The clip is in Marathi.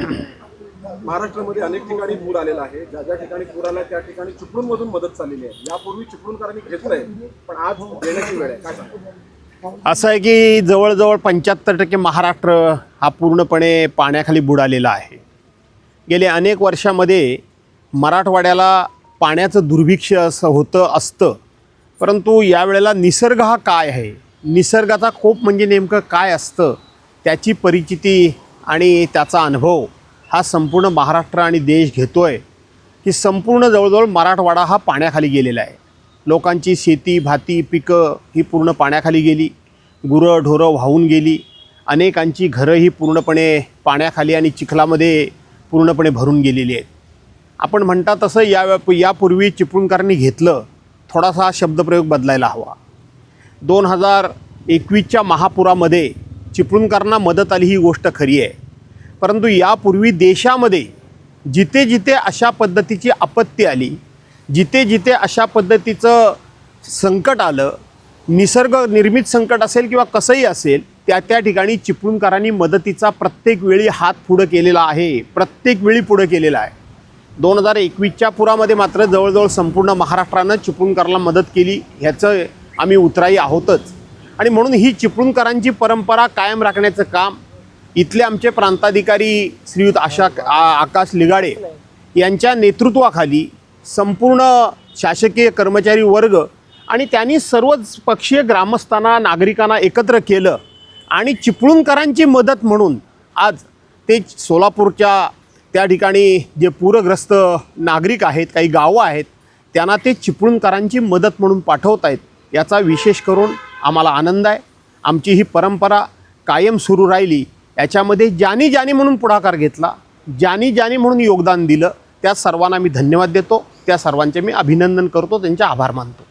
महाराष्ट्रामध्ये अनेक ठिकाणी पूर आलेला आहे. ज्या ज्या ठिकाणी पूर आला त्या ठिकाणी चिपळूणमधून मदत चाललेली आहे. यापूर्वी चिपळूणकरांनी घेतलंय पण आज देण्याची वेळ आहे. काय असं आहे की जवळजवळ पंच्याहत्तर टक्के महाराष्ट्र हा पूर्णपणे पाण्याखाली बुडालेला आहे. गेले अनेक वर्षामध्ये मराठवाड्याला पाण्याचं दुर्भिक्ष असं होतं असतं. परंतु यावेळेला निसर्ग हा काय आहे? निसर्गाचा कोप म्हणजे नेमकं काय असतं? त्याची परिचिती आणि त्याचा अनुभव हा संपूर्ण महाराष्ट्र आणि देश घेतो आहे की संपूर्ण जवळजवळ मराठवाडा हा पाण्याखाली गेलेला आहे. लोकांची शेती भाती पिकं ही पूर्ण पाण्याखाली गेली. गुरं ढोरं वाहून गेली. अनेकांची घरं ही पूर्णपणे पाण्याखाली आणि चिखलामध्ये पूर्णपणे भरून गेलेली आहेत. आपण म्हणता तसं या यापूर्वी चिपळूणकरांनी घेतलं. थोडासा हा शब्दप्रयोग बदलायला हवा. दोन हजार एकवीसच्या महापुरामध्ये चिपळूणकरांना मदत आली ही गोष्ट खरी आहे. परंतु यापूर्वी देशामध्ये जिथे जिथे अशा पद्धतीची आपत्ती आली जिथे जिथे अशा पद्धतीचं संकट आलं निसर्ग निर्मित संकट असेल किंवा कसंही असेल त्या त्या ठिकाणी चिपळूणकरांनी मदतीचा प्रत्येक वेळी हात पुढं केलेला आहे. प्रत्येक वेळी पुढं केलेला आहे. दोन हजार एकवीसच्या पुरामध्ये मात्र जवळजवळ संपूर्ण महाराष्ट्रानं चिपळूणकरांना मदत केली ह्याचं आम्ही उतराई आहोतच. आणि म्हणून ही चिपळूणकरांची परंपरा कायम राखण्याचं काम इथले आमचे प्रांताधिकारी श्रीयुत आशा आकाश लिगाडे यांच्या नेतृत्वाखाली संपूर्ण शासकीय कर्मचारी वर्ग आणि त्यांनी सर्वच पक्षीय ग्रामस्थांना नागरिकांना एकत्र केलं आणि चिपळूणकरांची मदत म्हणून आज ते सोलापूरच्या त्या ठिकाणी जे पूरग्रस्त नागरिक आहेत काही गावं आहेत त्यांना ते चिपळूणकरांची मदत म्हणून पाठवत आहेत याचा विशेष करून आम्हाला आनंद आहे. आमची ही परंपरा कायम सुरू राहिली. याच्यामध्ये ज्यानी ज्यानी म्हणून पुढाकार घेतला ज्यानी ज्यानी म्हणून योगदान दिलं त्या सर्वांना मी धन्यवाद देतो. त्या सर्वांचे मी अभिनंदन करतो. त्यांचे आभार मानतो.